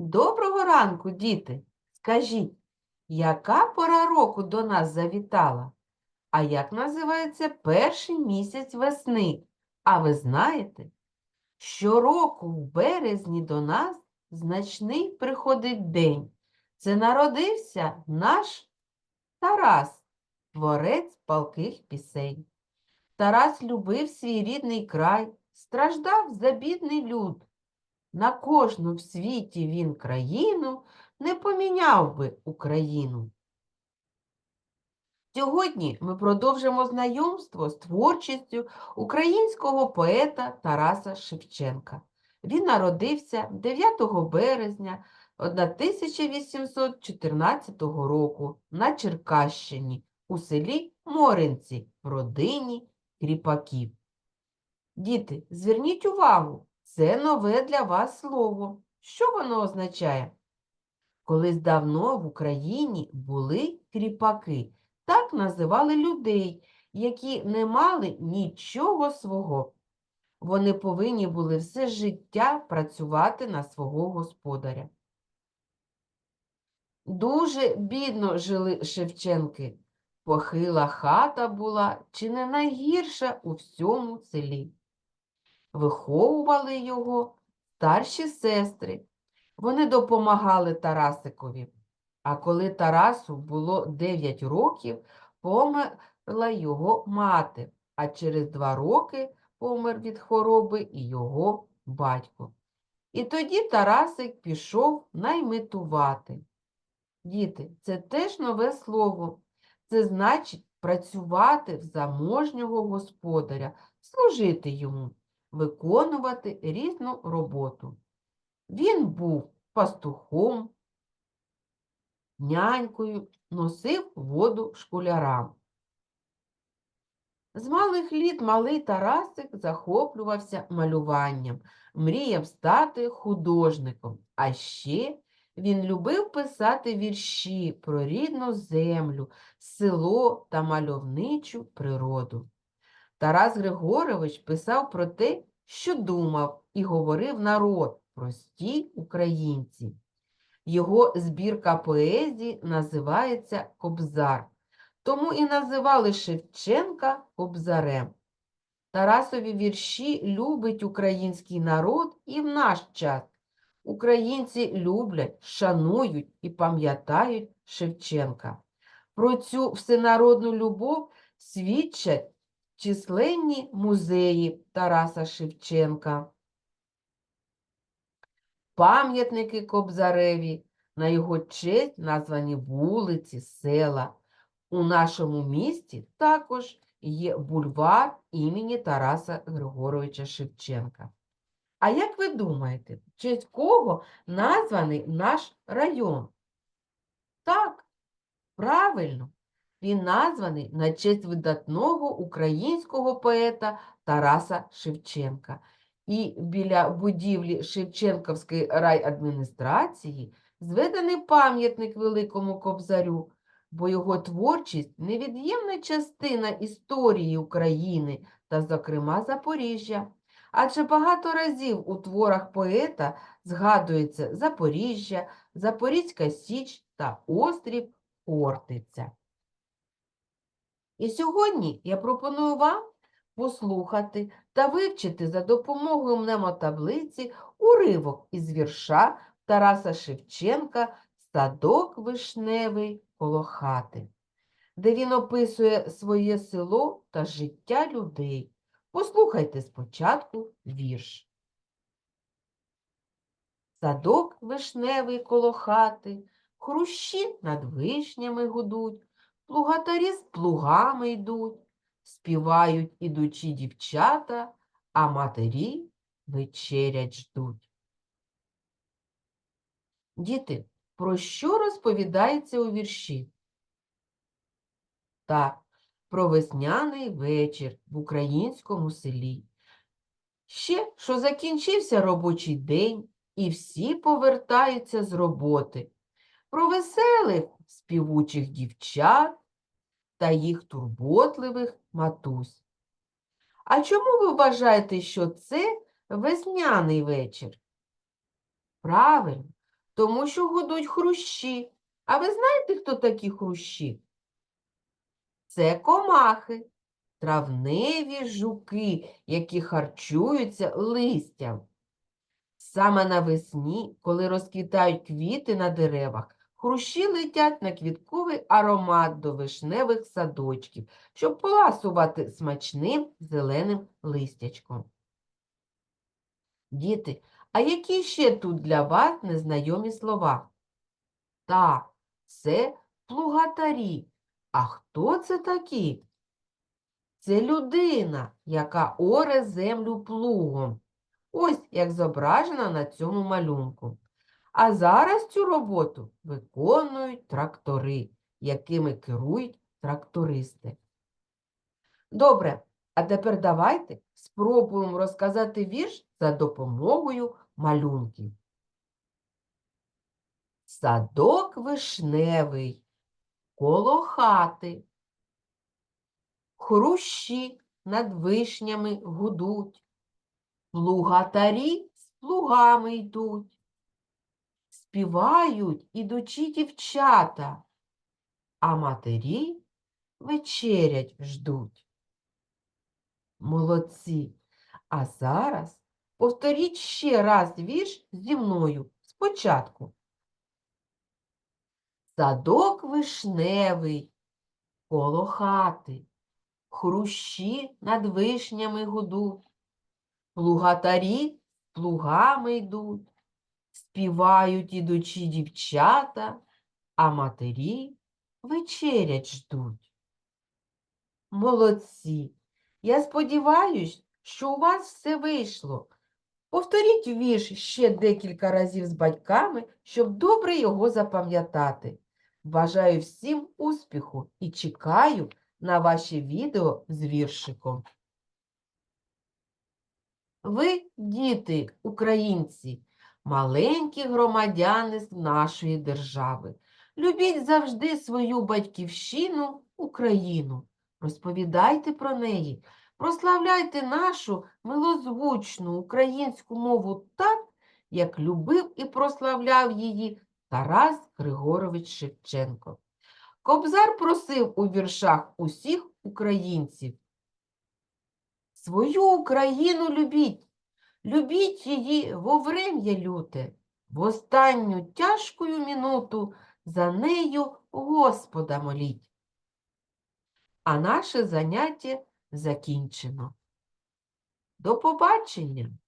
Доброго ранку, діти. Скажіть, яка пора року до нас завітала? А як називається перший місяць весни? А ви знаєте, щороку в березні до нас значний приходить день. Це народився наш Тарас, творець палких пісень. Тарас любив свій рідний край, страждав за бідний люд. На кожну в світі він країну не поміняв би Україну. Сьогодні ми продовжимо знайомство з творчістю українського поета Тараса Шевченка. Він народився 9 березня 1814 року на Черкащині у селі Моринці в родині кріпаків. Діти, зверніть увагу, це нове для вас слово. Що воно означає? Колись давно в Україні були кріпаки. Так називали людей, які не мали нічого свого. Вони повинні були все життя працювати на свого господаря. Дуже бідно жили Шевченки. Похила хата була чи не найгірша у всьому селі. Виховували його старші сестри. Вони допомагали Тарасикові. А коли Тарасу було 9 років, померла його мати, а через два роки помер від хвороби і його батько. І тоді Тарасик пішов наймитувати. Діти, це теж нове слово. Це значить працювати в заможнього господаря, служити йому, виконувати різну роботу. Він був пастухом, нянькою, носив воду школярам. З малих літ малий Тарасик захоплювався малюванням, мріяв стати художником, а ще він любив писати вірші про рідну землю, село та мальовничу природу. Тарас Григорович писав про те, що думав і говорив народ, прості українці. Його збірка поезії називається Кобзар, тому і називали Шевченка Кобзарем. Тарасові вірші любить український народ і в наш час. Українці люблять, шанують і пам'ятають Шевченка. Про цю всенародну любов свідчать численні музеї Тараса Шевченка, пам'ятники Кобзареві, на його честь названі вулиці, села. У нашому місті також є бульвар імені Тараса Григоровича Шевченка. А як ви думаєте, в честь кого названий наш район? Так, правильно, він названий на честь видатного українського поета Тараса Шевченка. І біля будівлі Шевченківської райадміністрації зведений пам'ятник Великому Кобзарю, бо його творчість невід'ємна частина історії України та, зокрема, Запоріжжя. Адже багато разів у творах поета згадується Запоріжжя, Запорізька Січ та острів Хортиця. І сьогодні я пропоную вам послухати та вивчити за допомогою мнемотаблиці уривок із вірша Тараса Шевченка Садок вишневий коло хати, де він описує своє село та життя людей. Послухайте спочатку вірш. Садок вишневий коло хати, хрущі над вишнями гудуть, плугатарі з плугами йдуть, співають ідучі дівчата, а матері вечерять ждуть. Діти, про що розповідається у вірші? Так, про весняний вечір в українському селі. Ще, що закінчився робочий день, і всі повертаються з роботи. Про веселих співучих дівчат та їх турботливих матусь. А чому ви вважаєте, що це весняний вечір? Правильно, тому що гудуть хрущі. А ви знаєте, хто такі хрущі? Це комахи, травневі жуки, які харчуються листям. Саме навесні, коли розквітають квіти на деревах, хрущі летять на квітковий аромат до вишневих садочків, щоб поласувати смачним зеленим листячком. Діти, а які ще тут для вас незнайомі слова? Так, це плугатарі. А хто це такі? Це людина, яка оре землю плугом. Ось як зображено на цьому малюнку. А зараз цю роботу виконують трактори, якими керують трактористи. Добре, а тепер давайте спробуємо розказати вірш за допомогою малюнків. Садок вишневий, коло хати, хрущі над вишнями гудуть, плугатарі з плугами йдуть, співають ідучі дівчата, а матері вечерять ждуть. Молодці! А зараз повторіть ще раз вірш зі мною спочатку. Садок вишневий, коло хати, хрущі над вишнями гудуть, плугатарі плугами йдуть, співають ідучі дівчата, а матері вечерять ждуть. Молодці! Я сподіваюсь, що у вас все вийшло. Повторіть вірш ще декілька разів з батьками, щоб добре його запам'ятати. Бажаю всім успіху і чекаю на ваші відео з віршиком. Ви, діти, українці, маленькі громадяни нашої держави. Любіть завжди свою батьківщину, Україну. Розповідайте про неї, прославляйте нашу милозвучну українську мову так, як любив і прославляв її Тарас Григорович Шевченко. Кобзар просив у віршах усіх українців. Свою Україну любіть, любіть її во врем'я люте, в останню тяжкую минуту за нею Господа моліть. А наше заняття закінчено. До побачення!